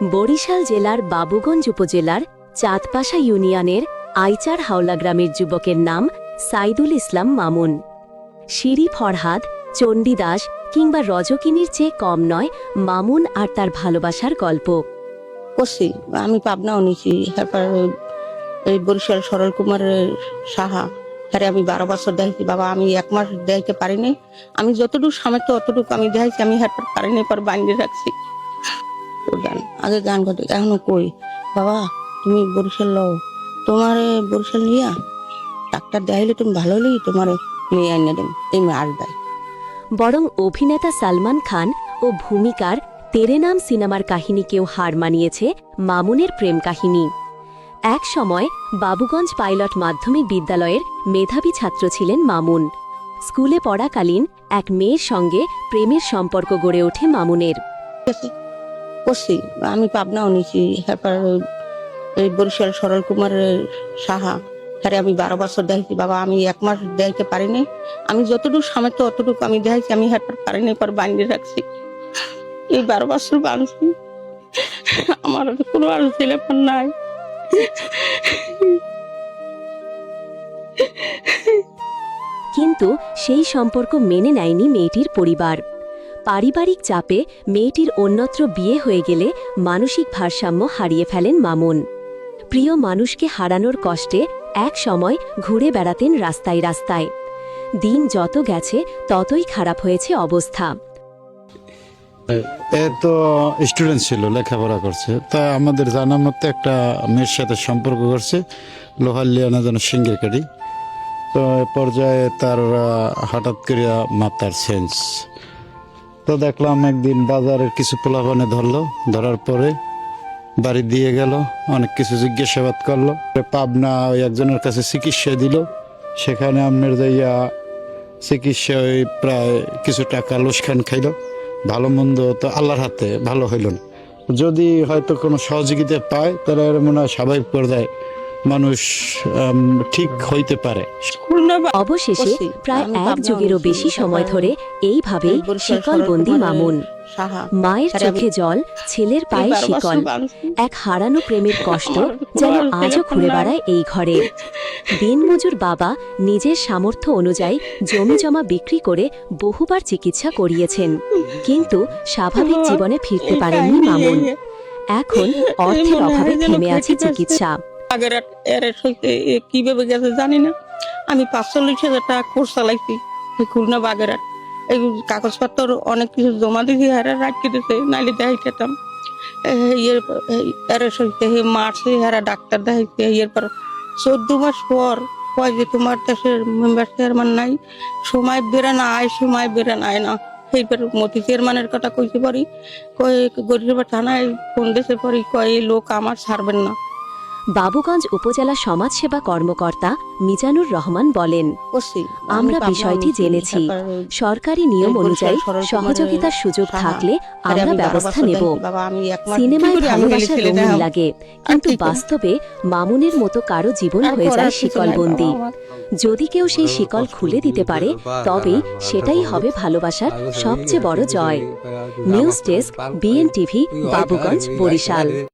বরিশাল জেলার বাবুগঞ্জ উপজেলার চাঁদপাশা ইউনিয়নের আইচার হাওলা গ্রামের যুবকের নাম সাইদুল ইসলাম মামুন। শিরি ফরহাদ চণ্ডীদাস কিংবা রজকিনীর চেয়ে কম নয় মামুন আর তার ভালোবাসার গল্প। আমি পাবনাও নিছি এই বরিশাল সরল কুমারের সাহা। হ্যাঁ আমি বারো বছর দেখাইছি, বাবা, আমি এক মাস দেখাইতে পারিনি। আমি যতটুকু সামর্থ্য, অতটুকু আমি দেখাইছি, আমি হ্যাঁ পারিনি, পর বানিয়ে রাখছি। গান। আগে গান করতে এখনও কই বাবা তুমি বরিশাল লও। তোমার বরিশাল নিয়া ডাক্তার দেখাইলে তুমি ভালো হলেই তোমার মেয়ে আইনে দেব। এই মেয়ে আর দেয়। বরং অভিনেতা সালমান খান ও ভূমিকার তেরে নাম সিনেমার কাহিনীকেও হার মানিয়েছে মামুনের প্রেম কাহিনী। এক সময় বাবুগঞ্জ পাইলট মাধ্যমিক বিদ্যালয়ের মেধাবী ছাত্র ছিলেন মামুন। স্কুলে পড়াকালীন এক মেয়ের সঙ্গে প্রেমের সম্পর্ক গড়ে ওঠে মামুনের। করছি। আমি পাবনাও তারপর ওই- এই বরিশাল সরল কুমারের সাহা। হ্যাঁ আমি বারো বছর দেখাইছি। বাবা, আমি এক মাস দেখাইতে পারিনি। আমি যতটুকু সামর্থ্য, অতটুকু আমি দেখাইছি। আমি হ্যাঁ পারিনি পর বানিয়ে রাখছি। এই বারো বছর বানছি আমার কোনো আর ছেলে নাই। কিন্তু সেই সম্পর্ক মেনে নেয়নি মেয়েটির পরিবার। পারিবারিক চাপে মেয়েটির অন্যত্র বিয়ে হয়ে গেলে মানসিক ভারসাম্য হারিয়ে ফেলেন মামুন। প্রিয় মানুষকে হারানোর কষ্টে এক সময় ঘুরে বেড়াতেন রাস্তায় রাস্তায়। দিন যত গেছে, ততই খারাপ হয়েছে অবস্থা। তো স্টুডেন্ট ছিল, লেখাপড়া করছে। তা আমাদের জানা মতে একটা মেয়ের সাথে সম্পর্ক করছে, লোহার লিয়ানা যেন সিঙ্গের কাটি তো পর্যায়ে তার হঠাৎ করে মাতার সেন্স তো দেখলাম একদিন বাজারের কিছু পোলাপানে ধরলো, ধরার পরে বাড়ি দিয়ে গেল, অনেক কিছু জিজ্ঞাসাবাদ করল। পাবনা ওই একজনের কাছে চিকিৎসা দিল। সেখানে আপনার যাইয়া চিকিৎসা ওই প্রায় কিছু টাকা লোসখান খাইলো। ভালো মন্দ তো আল্লাহর হাতে ভালো হইল না। যদি হয়তো কোনো সহযোগিতা পায় এর মনে হয় স্বাভাবিক পর্যায়ে মানুষ ঠিক হইতে পারে। অবশেষে প্রায় এক যুগেরও বেশি সময় ধরে এইভাবেই শিকলবন্দি মামুন। মায়ের চোখে জল ছেলের পায়ে শিকল এক হারানো প্রেমের কষ্ট যেন আজও ঘুরে বেড়ায় এই ঘরে। দিনমজুর বাবা নিজের সামর্থ্য অনুযায়ী জমি জমা বিক্রি করে বহুবার চিকিৎসা করিয়েছেন। কিন্তু স্বাভাবিক জীবনে ফিরতে পারেননি মামুন। এখন অর্থের অভাবে থেমে আছে চিকিৎসা। আগের এর কীভাবে গেছে জানি না। আমি পাঁচচল্লিশ হাজার টাকা কোর্স চালাইছি খুলনা বাগেরহাট। এই কাগজপত্র অনেক কিছু জমা দিয়েছি হেরা রাখতে দিতে নাইলে দেখাই খেতাম। এর সইতে হে মারছে হেরা ডাক্তার দেখাইছে এরপর চোদ্দ মাস পর কয় যে তোমার দেশের মেম্বার চেয়ারম্যান নাই, সময় বেড়ে না আয় সময় বেড়ে না। আয় না এইবার মতি চেয়ারম্যানের কথা কইতে পারি, কয় গরিব থানায় ফোন দিতে পারি, কয় লোক আমার ছাড়বেন না। বাবুগঞ্জ উপজেলা সমাজসেবা কর্মকর্তা মিজানুর রহমান বলেন আমরা বিষয়টি জেনেছি। সরকারি নিয়ম অনুযায়ী সহযোগিতার সুযোগ থাকলে আমরা ব্যবস্থা নেব। সিনেমায় ভালোবাসা রঙিন লাগে কিন্তু বাস্তবে মামুনের মতো কারও জীবন হয়ে যায় শিকলবন্দি। যদি কেউ সেই শিকল খুলে দিতে পারে তবেই সেটাই হবে ভালোবাসার সবচেয়ে বড় জয়। News desk BNTV Babuganj Barishal.